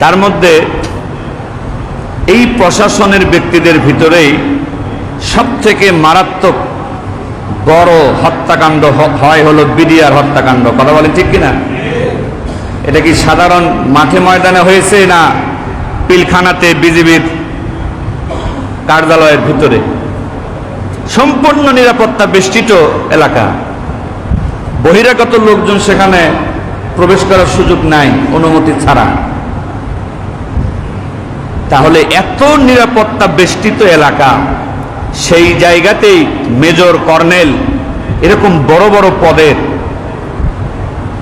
তার মধ্যে এই প্রশাসনের ব্যক্তিদের ভিতরেই সব থেকে মারাত্মক বড় হত্যাকাণ্ড হয় হলো বিডিআর হত্যাকাণ্ড। কথা বলে ঠিক কিনা? এটা কি সাধারণ মাঠে ময়দানে হয়েছে না পিলখানাতে বিজিবির কার্যালয়ের ভিতরে? সম্পূর্ণ নিরাপত্তা বেষ্টিত এলাকা। বহিরাগত লোকজন সেখানে প্রবেশ করার সুযোগ নাই, অনুমতি ছাড়া। তাহলে এত নিরাপত্তা বেষ্টিত এলাকা, সেই জায়গাতেই মেজর কর্নেল এরকম বড় বড় পদের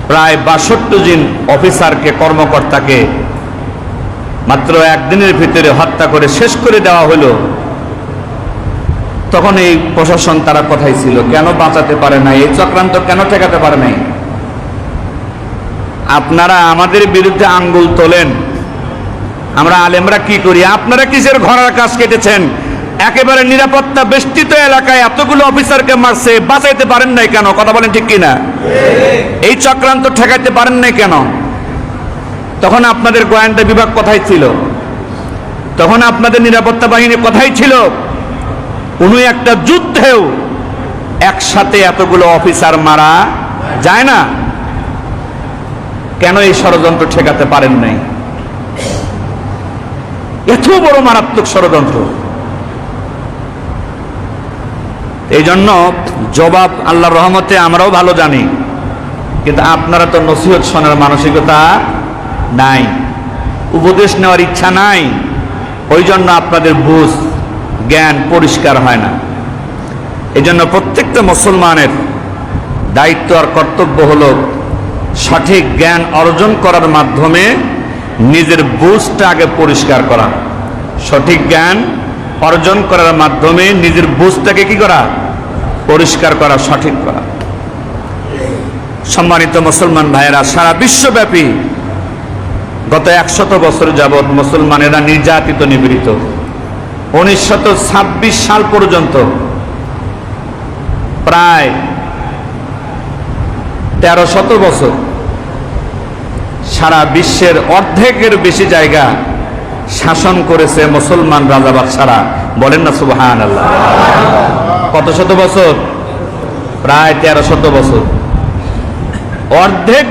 প্রায় বাষট্টি জন অফিসারকে, কর্মকর্তাকে মাত্র একদিনের ভিতরে হত্যা করে শেষ করে দেওয়া হলো। তখন এই প্রশাসন তারা কোথায় ছিল? কেন বাঁচাতে পারে নাই? এই চক্রান্ত কেন ঠেকাতে পারে নাই? আপনারা আমাদের বিরুদ্ধে আঙ্গুল তোলেন। আমরা আলেমরা কি করি? আপনারা কিসের ঘোড়ার কাজ কেটেছেন? একেবারে নিরাপত্তা বেষ্টিত এলাকায় এতগুলো অফিসারকে মারছে, বাঁচাইতে পারেন নাই কেন? কথা বলেন ঠিক কিনা? এই চক্রান্ত ঠেকাইতে পারেন নাই কেন? তখন আপনাদের গোয়েন্দা বিভাগ কোথায় ছিল? তখন আপনাদের নিরাপত্তা বাহিনী কোথায় ছিল? কোনো একটা যুদ্ধেও একসাথে এতগুলো অফিসার মারা যায় না। কেন এই ষড়যন্ত্র ঠেকাতে পারেন নাই? এত বড় মারাত্মক ষড়যন্ত্র। এই জন্য জবাব আল্লাহর রহমতে আমরাও ভালো জানি, কিন্তু আপনারা তো নসিহত শোনার মানসিকতা নাই, উপদেশ নেওয়ার ইচ্ছা নাই ওই জন্য আপনাদের বুঝ, জ্ঞান পরিষ্কার হয় না। এই জন্য প্রত্যেকটা মুসলমানের দায়িত্ব আর কর্তব্য হলো সঠিক জ্ঞান অর্জন করার মাধ্যমে নিজের বুঝটা আগে পরিষ্কার করা। সঠিক জ্ঞান অর্জন করার মাধ্যমে নিজের বুঝটাকে কি করা? পরিষ্কার করা, সঠিক করা। সম্মানিত মুসলমান ভাইয়েরা, সারা বিশ্বব্যাপী গত একশত বছর যাবৎ মুসলমানেরা নির্যাতিত, নিপীড়িত। উনিশশত সাল পর্যন্ত প্রায় তেরো শত বছর সারা বিশ্বের অর্ধেকের বেশি জায়গা শাসন করেছে মুসলমান রাজা বাদশারা বলেন না সুবহান আল্লাহ কত শত বছর? প্রায় তেরো শত বছর। অর্ধেক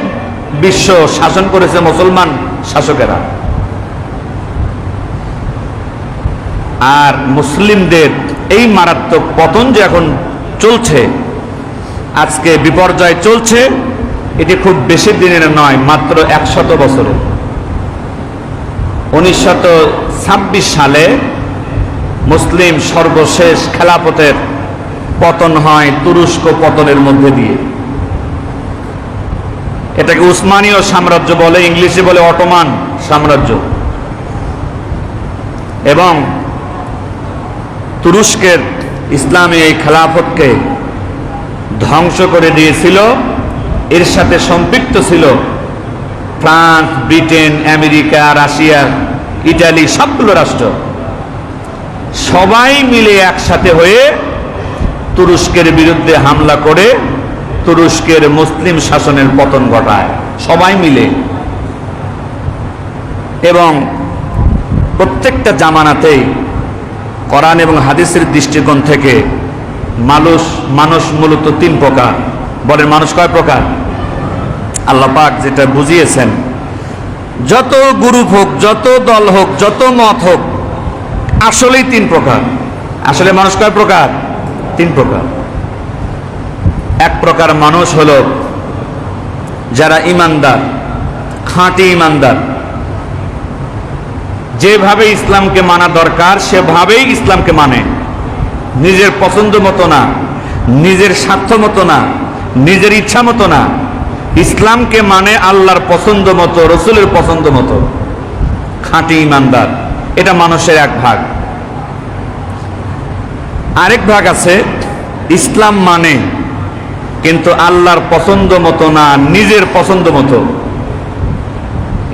বিশ্ব শাসন করেছে মুসলমান শাসকেরা। আর মুসলিমদের এই মারাত্মক পতন যে এখন চলছে, আজকে বিপর্যয় চলছে এটি খুব বেশি দিনের নয়, মাত্র একশত বছরে উনিশশত ছাব্বিশ সালে মুসলিম সর্বশেষ খেলাপথের পতন হয় তুরস্ক পতনের মধ্যে দিয়ে। এটাকে উসমানীয় সাম্রাজ্য বলে, ইংলিশে বলে অটোমান সাম্রাজ্য। এবং তুরস্কের ইসলামী এই খেলাফতকে ধ্বংস করে দিয়েছিল এর সাথে সম্পৃক্ত ছিল France, Britain, America, Russia, Italy, সবগুলো রাষ্ট্র। সবাই মিলে একসাথে হয়ে তুরস্কের বিরুদ্ধে হামলা করে তুরস্কের মুসলিম শাসনের পতন ঘটায়। সবাই মিলে। এবং প্রত্যেকটা জামানাতেই কোরআন এবং হাদিসের দৃষ্টিকোণ থেকে মানুষ মানুষ মূলত তিন প্রকার। বলেন মানুষ কয় প্রকার? আল্লাহ পাক যেটা বুঝিয়েছেন, যত গ্রুপ হোক, যত দল হোক, যত মত হোক, আসলেই তিন প্রকার। আসলে মানুষ কয় প্রকার? তিন প্রকার। এক প্রকার মানুষ হলো যারা ইমানদার, খাঁটি ইমানদার। যেভাবে ইসলামকে মানা দরকার, সেভাবেই ইসলামকে মানে। নিজের পছন্দ মতো না, নিজের স্বার্থ মতো না, নিজের ইচ্ছা মতো না। ইসলামকে মানে আল্লাহর পছন্দ মতো, রসুলের পছন্দ মতো। খাঁটি ইমানদার, এটা মানুষের এক ভাগ। আরেক ভাগ আছে, ইসলাম মানে কিন্তু আল্লাহর পছন্দ মতো না, নিজের পছন্দ মতো।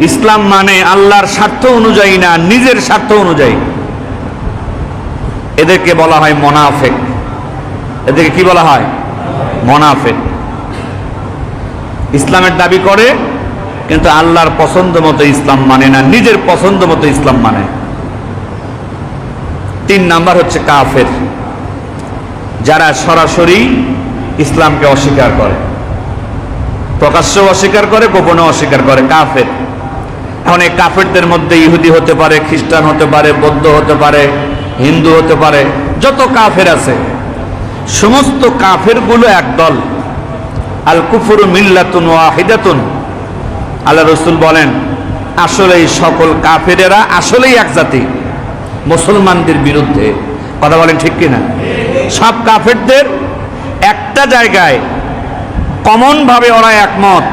ইসলাম মানে আল্লাহর স্বার্থ অনুযায়ী না, নিজের স্বার্থ অনুযায়ী। এদেরকে বলা হয় মনাফেক। এদেরকে কি বলা হয়? মনাফেক। ইসলামের দাবি করে, কিন্তু আল্লাহর পছন্দ মতো ইসলাম মানে না, নিজের পছন্দ মতো ইসলাম মানে। তিন নাম্বার হচ্ছে কাফের, যারা সরাসরি ইসলামকে অস্বীকার করে। প্রকাশ্য অস্বীকার করে গোপনে অস্বীকার করে, কাফের। এখন এই কাফেরদের মধ্যে ইহুদি হতে পারে, খ্রিস্টান হতে পারে, বৌদ্ধ হতে পারে, হিন্দু হতে পারে, যত কাফের আছে, সমস্ত কাফেরগুলো একদল। আল কুফুর মিল্লাতুন ওয়াহিদাতুন। আল্লাহ রসুল বলেন আসলে সকল কাফেরেরা আসলেই এক জাতি, মুসলমানদের বিরুদ্ধে। কথা বলেন ঠিক কিনা? সব কাফেরদের একটা জায়গায় কমনভাবে ওরা একমত,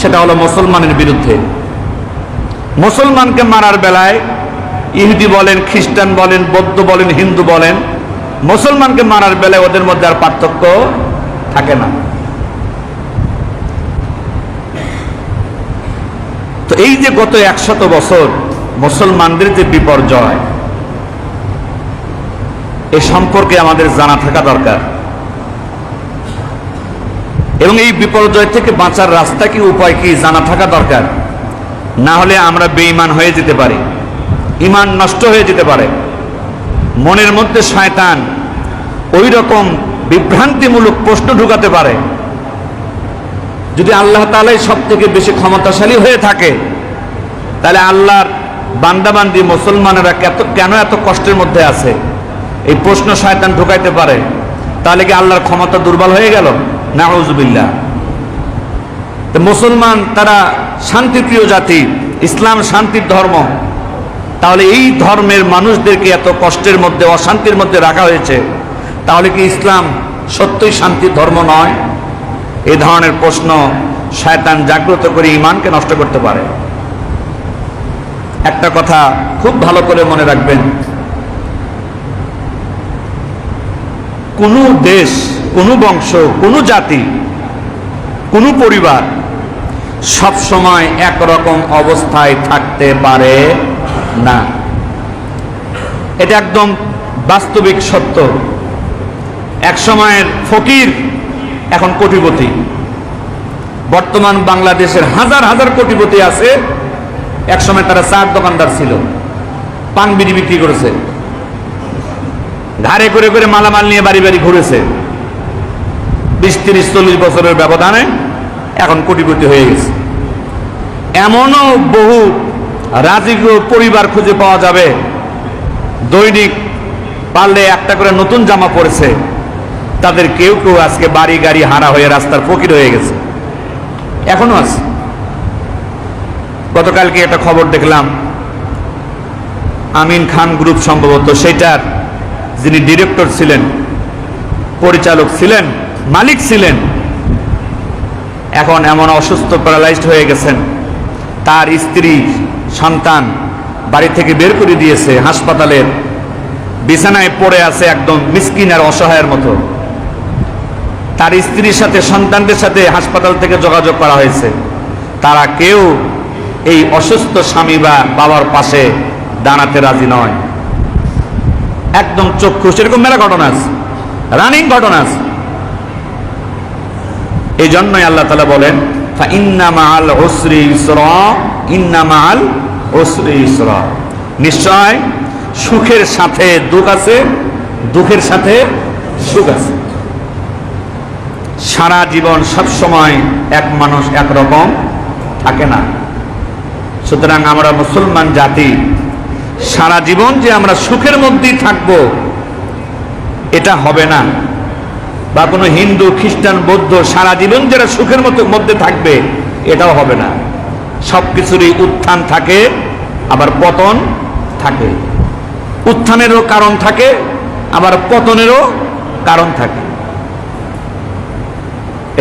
সেটা হলো মুসলমানের বিরুদ্ধে। মুসলমানকে মারার বেলায় ইহুদি বলেন, খ্রিস্টান বলেন, বৌদ্ধ বলেন, হিন্দু বলেন, মুসলমানকে মারার বেলায় ওদের মধ্যে আর পার্থক্য থাকে না। তো এই যে গত একশত বছর মুসলমানদের যে বিপর্যয়, এ সম্পর্কে আমাদের জানা থাকা দরকার। এবং এই বিপর্যয় থেকে বাঁচার রাস্তা কি, উপায় কি জানা থাকা দরকার? না হলে আমরা বেঈমান হয়ে যেতে পারি ইমান নষ্ট হয়ে যেতে পারে। মনের মধ্যে শয়তান ওই রকম বিভ্রান্তিমূলক প্রশ্ন ঢুকাতে পারে যদি আল্লাহ তালাই সব থেকে বেশি ক্ষমতাশালী হয়ে থাকে, তাহলে আল্লাহর বান্দাবান্দি মুসলমানেরা কেত- কেন এত কষ্টের মধ্যে আছে? এই প্রশ্ন শয়তান ঢুকাইতে পারে। তাহলে কি আল্লাহর ক্ষমতা দুর্বল হয়ে গেল? নাউজুবিল্লাহ। তো মুসলমান, তারা শান্তিপ্রিয় জাতি, ইসলাম শান্তির ধর্ম, তাহলে এই ধর্মের মানুষদেরকে এত কষ্টের মধ্যে, অশান্তির মধ্যে রাখা হয়েছে। তাহলে কি ইসলাম সত্যই শান্তির ধর্ম নয়? এই ধরনের প্রশ্ন শয়তান জাগ্রত করে ইমানকে নষ্ট করতে পারে। একটা কথা খুব ভালো করে মনে রাখবেন। কোনো দেশ, কোনো বংশ, কোনো জাতি, কোনো পরিবার সব সময় একরকম অবস্থায় থাকতে পারে না। এটা একদম বাস্তবিক সত্য। এক সময়ের ফকির এখন কোটিপতি। বর্তমান বাংলাদেশের হাজার হাজার কোটিপতি আছে। এক সময় তারা চার দোকানদার ছিল। পান বিড়ি বিক্রি করেছে। ঘাড়ে করে করে মালামাল নিয়ে বাড়ি বাড়ি ঘুরেছে। বিশ, তিরিশ, চল্লিশ বছরের ব্যবধানে এখন কোটিপতি হয়ে গেছে। এমনও বহু রাজকীয় পরিবার খুঁজে পাওয়া যাবে। দৈনিক পারলে একটা করে নতুন জামা পড়েছে তাদের কেউ কেউ আজকে বাড়ি গাড়ি হারা হয়ে রাস্তার ফকির হয়ে গেছে। এখনও আছে। গতকালকে একটা খবর দেখলাম। আমিন খান গ্রুপ সম্ভবত সেটার যিনি ডিরেক্টর ছিলেন, পরিচালক ছিলেন, মালিক ছিলেন, এখন এমন অসুস্থ প্যারালাইজড হয়ে গেছেন। তার স্ত্রী, সন্তান বাড়ি থেকে বের করে দিয়েছে হাসপাতালের। বিছানায় পড়ে আছে একদম মিসকিন আর অসহায়ের মতো। তার স্ত্রীর সাথে, সন্তানদের সাথে হাসপাতাল থেকে যোগাযোগ করা হয়েছে। তারা কেউ এই অসুস্থ স্বামী বা বাবার পাশে দাঁড়াতে রাজি নয়। একদম চক্ষু, সেরকম মেলা ঘটনা আছে, রানিং ঘটনা আছে। এই জন্যই আল্লাহ তালা বলেন ইন্নামাল ওসরি ইসরা ইন্নামাল ওসরি ইসরা। নিশ্চয় সুখের সাথে দুঃখ আছে, দুঃখের সাথে সুখ আছে। সারা জীবন সব সময় এক মানুষ একরকম থাকে না। সুতরাং আমরা মুসলমান জাতি, সারা জীবন যে আমরা সুখের মধ্যেই থাকব, এটা হবে না। বা কোনো হিন্দু, খ্রিস্টান, বৌদ্ধ সারা জীবন যারা সুখের মতো মধ্যে থাকবে, এটাও হবে না। সব কিছুরই উত্থান থাকে, আবার পতন থাকে। উত্থানেরও কারণ থাকে, আবার পতনেরও কারণ থাকে।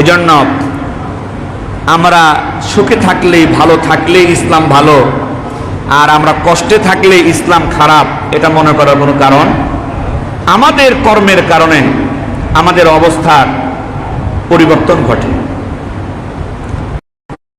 এজন্য আমরা সুখে থাকলেই ভালো, থাকলেই ইসলাম ভালো, আর আমরা কষ্টে থাকলে ইসলাম খারাপ, এটা মনে করার কোনো কারণ? আমাদের কর্মের কারণে আমাদের অবস্থার পরিবর্তন ঘটে।